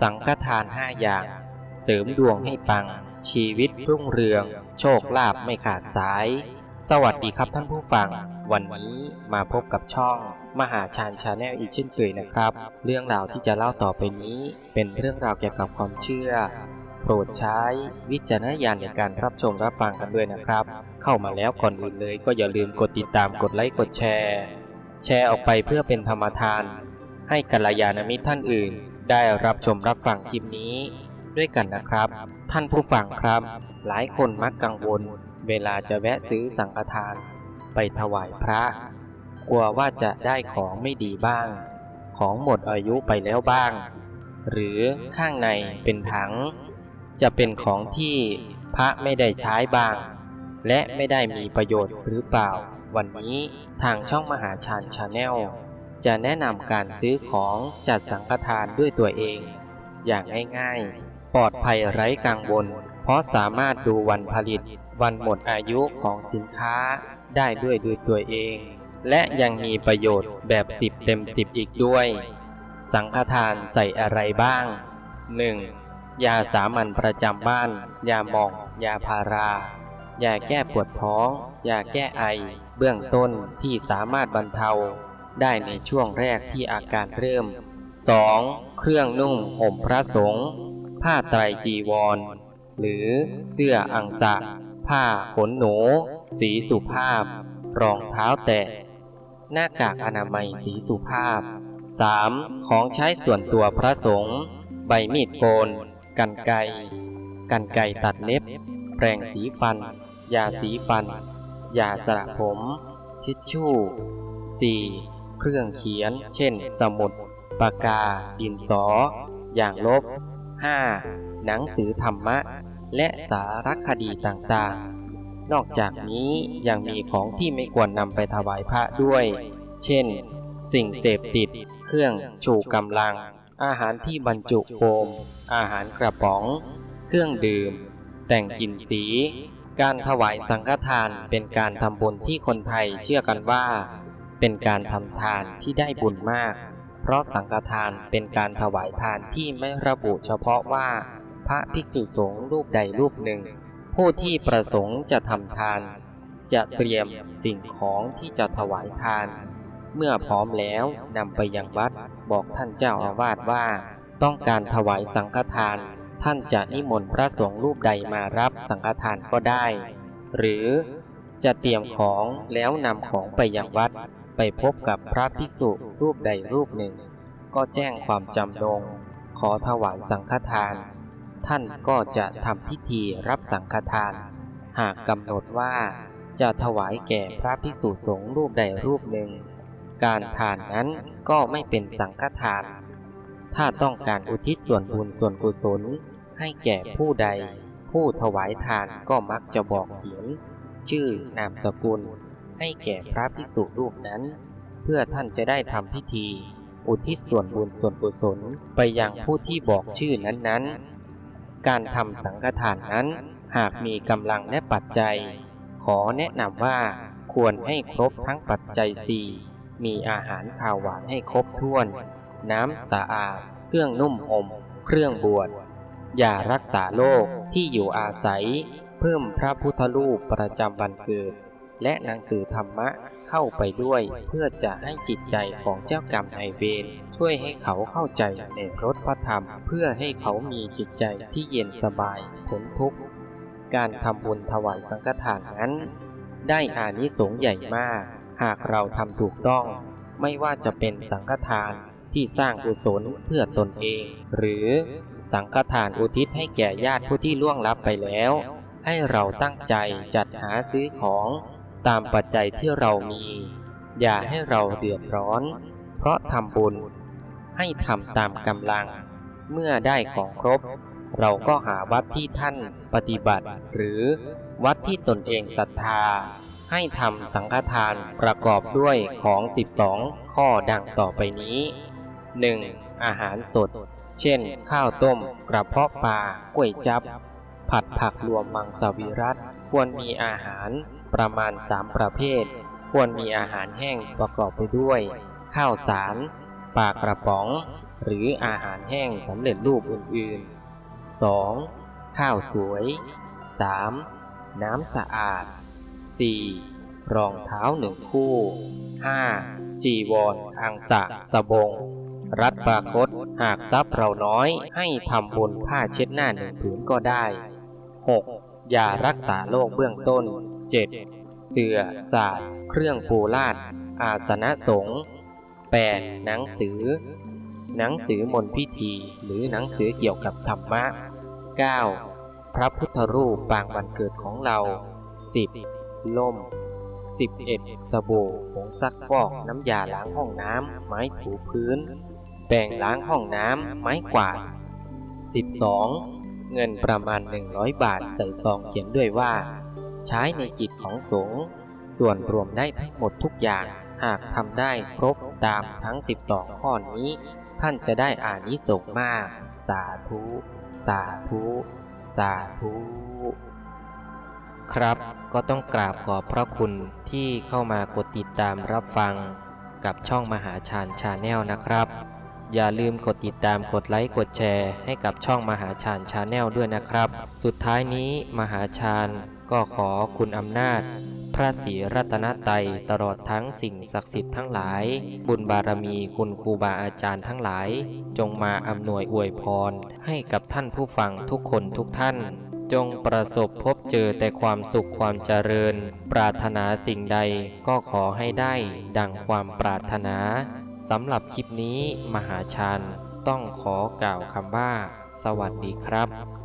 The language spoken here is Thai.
สังฆทานห้าอย่าง เสริมดวงให้ปัง ชีวิตรุ่งเรือง โชคลาภไม่ขาดสาย สวัสดีครับท่านผู้ฟัง วันนี้มาพบกับช่อง มหาชาญชาแนลอีกเช่นเคยนะครับ เรื่องราวที่จะเล่าต่อไปนี้ เป็นเรื่องราวเกี่ยวกับความเชื่อ โปรดใช้วิจารณญาณในการรับชมรับฟังกันด้วยนะครับ เข้ามาแล้วก่อนอื่นเลย ก็อย่าลืมกดติดตามกดไลค์กดแชร์ แชร์ออกไปเพื่อเป็นธรรมทาน ให้กัลยาณมิตรท่านอื่น ได้รับชมรับฟังคลิปนี้ด้วยกันนะครับ ท่านผู้ฟังครับ หลายคนมักกังวล เวลาจะแวะซื้อสังฆทาน ไปถวายพระ กลัวว่าจะได้ของไม่ดีบ้าง ของหมดอายุไปแล้วบ้าง หรือข้างในเป็นถัง จะเป็นของที่พระไม่ได้ใช้บ้าง และไม่ได้มีประโยชน์หรือเปล่า วันนี้ทางช่องมหาชาญชาแนล จะแนะนำการซื้อของจัดสังฆทานด้วยตัวเอง อย่างง่ายๆ ปลอดภัยไร้กังวล เพราะสามารถดูวันผลิต วันหมดอายุของสินค้าได้ด้วยด้วยตัวเอง และยังมีประโยชน์แบบ 10 เต็ม 10 อีกด้วย สังฆทานใส่อะไรบ้าง 1. ยาสามัญประจำบ้าน ยาหมอง ยาพารายาแก้ปวดท้อง ยาแก้ไอ เบื้องต้นที่สามารถบรรเทา ได้ในช่วงแรกที่อาการเริ่ม 2. เครื่องนุ่งห่มพระสงฆ์ผ้าไตรจีวร หรือเสื้ออังสะ ผ้าขนหนู สีสุภาพ รองเท้าแตะ หน้ากากอนามัยสีสุภาพ 3. ของใช้ส่วนตัวพระสงฆ์ใบมีดโกน กันไกกันไกตัดเล็บ แปรงสีฟัน ยาสีฟัน ยาสระผม ทิชชู่ 4. เครื่องเขียน เช่น สมุด ปากกา ดินสอ อย่างลบ 5. หนังสือธรรมะ และสารคดีต่างๆ นอกจากนี้ยังมีของที่ไม่ควรนำไปถวายพระด้วย เช่น สิ่งเสพติด เครื่องชูกำลัง อาหารที่บรรจุโฟม อาหารกระป๋อง เครื่องดื่ม แต่งกลิ่นสีการถวายสังฆทานเป็นการทำบุญที่คนไทยเชื่อกันว่า เป็นการทำทานที่ได้บุญมาก เพราะสังฆทานเป็นการถวายทานที่ไม่ระบุเฉพาะว่า พระภิกษุสงฆ์รูปใดรูปหนึ่ง ผู้ที่ประสงค์จะทำทาน จะเตรียมสิ่งของที่จะถวายทาน เมื่อพร้อมแล้วนำไปยังวัดบอกท่านเจ้าอาวาสว่า ต้องการถวายสังฆทาน ท่านจะนิมนต์พระสงฆ์รูปใดมารับสังฆทานก็ได้ หรือจะเตรียมของแล้วนำของไปยังวัด ไปพบกับพระภิกษุรูปใดรูปหนึ่ง ก็แจ้งความจำนง ขอถวายสังฆทาน ท่านก็จะทำพิธีรับสังฆทาน หากกำหนดว่าจะถวายแก่พระภิกษุสงฆ์รูปใดรูปหนึ่ง การทานนั้นก็ไม่เป็นสังฆทาน ถ้าต้องการอุทิศส่วนบุญส่วนกุศล ให้แก่ผู้ใด ผู้ถวายทานก็มักจะบอกเขียนชื่อนามสกุล ให้แก่พระภิกษุรูปนั้น เพื่อท่านจะได้ทำพิธี อุทิศส่วนบุญส่วนกุศลไปยังผู้ที่บอกชื่อนั้นๆ การทำสังฆทานนั้น หากมีกำลังและปัจจัย ขอแนะนำว่าควรให้ครบทั้งปัจจัยสี่มีอาหารข้าวหวานให้ครบถ้วน น้ำสะอาด เครื่องนุ่มห่มเครื่องบวชยารักษาโรคที่อยู่อาศัย เพิ่มพระพุทธรูปประจำวันเกิด และหนังสือธรรมะเข้าไปด้วย เพื่อจะให้จิตใจของเจ้ากรรมนายเวรช่วยให้เขาเข้าใจในรสพระธรรม เพื่อให้เขามีจิตใจที่เย็นสบายพ้นทุกข์ การทำบุญถวายสังฆทานนั้น ได้อานิสงส์ใหญ่มาก หากเราทำถูกต้อง ไม่ว่าจะเป็นสังฆทานที่สร้างกุศลเพื่อตนเอง หรือสังฆทานอุทิศให้แก่ญาติผู้ที่ล่วงลับไปแล้ว ให้เราตั้งใจจัดหาซื้อของ ตามปัจจัยที่เรามี อย่าให้เราเดือดร้อน เพราะทำบุญ ให้ทำตามกำลัง เมื่อได้ของครบ เราก็หาวัดที่ท่านปฏิบัติ หรือวัดที่ตนเองศรัทธา ให้ทำสังฆทานประกอบด้วยของ 12 ข้อดังต่อไปนี้ 1. อาหารสด เช่น ข้าวต้ม กระเพาะปลากล้วยจับผัดผักรวมมังสวิรัตควรมีอาหาร ประมาณ 3 ประเภท ควรมีอาหารแห้งประกอบไปด้วย ข้าวสารปลากระป๋อง หรืออาหารแห้งสำเร็จรูปอื่นๆ 2. ข้าวสวย 3. น้ำสะอาด 4. รองเท้าหนึ่งคู่ 5. จีวรอังสะสบง รัดปราคตหากทรัพย์เราน้อยให้ทำบุญผ้าเช็ดหน้าหนึ่งผืนก็ได้ 6. ยารักษาโรคเบื้องต้น 7. เสื่อศาสตร์ เครื่องปูลาดอาสนะสงฆ์ 8. หนังสือ หนังสือมนต์พิธี หรือหนังสือเกี่ยวกับธรรมะ 9. พระพุทธรูปปางวันเกิดของเรา 10. ล่ม 11. สบู่ผงซักฟอกน้ำยาล้างห้องน้ำ ไม้ถูพื้น แปรงล้างห้องน้ำ ไม้กวาด 12. เงินประมาณ 100 บาทใส่ซองเขียนด้วยว่า ใช้ในกิจของสงฆ์ส่วนรวมได้ทั้งหมดทุกอย่างหากทำได้ครบตามทั้ง 12 ข้อนี้ ท่านจะได้อานิสงส์มาก สาธุ สาธุ สาธุ ครับก็ต้องกราบขอบพระคุณที่เข้ามากดติดตามรับฟังกับช่องมหาชาญชาแนลนะครับ อย่าลืมกดติดตามกดไลค์กดแชร์ให้กับช่องมหาชาญชาแนลด้วยนะครับ สุดท้ายนี้มหาชาญก็ขอคุณอำนาจ พระศรีรัตนตยตลอดทั้งสิ่งศักดิ์สิทธิ์ทั้งหลาย บุญบารมีคุณครูบาอาจารย์ทั้งหลาย จงมาอำนวยอวยพร ให้กับท่านผู้ฟังทุกคนทุกท่าน จงประสบพบเจอแต่ความสุขความเจริญ ปรารถนาสิ่งใดก็ขอให้ได้ ดังความปรารถนา สำหรับคลิปนี้มหาชันต้องขอกล่าวคำว่า สวัสดีครับ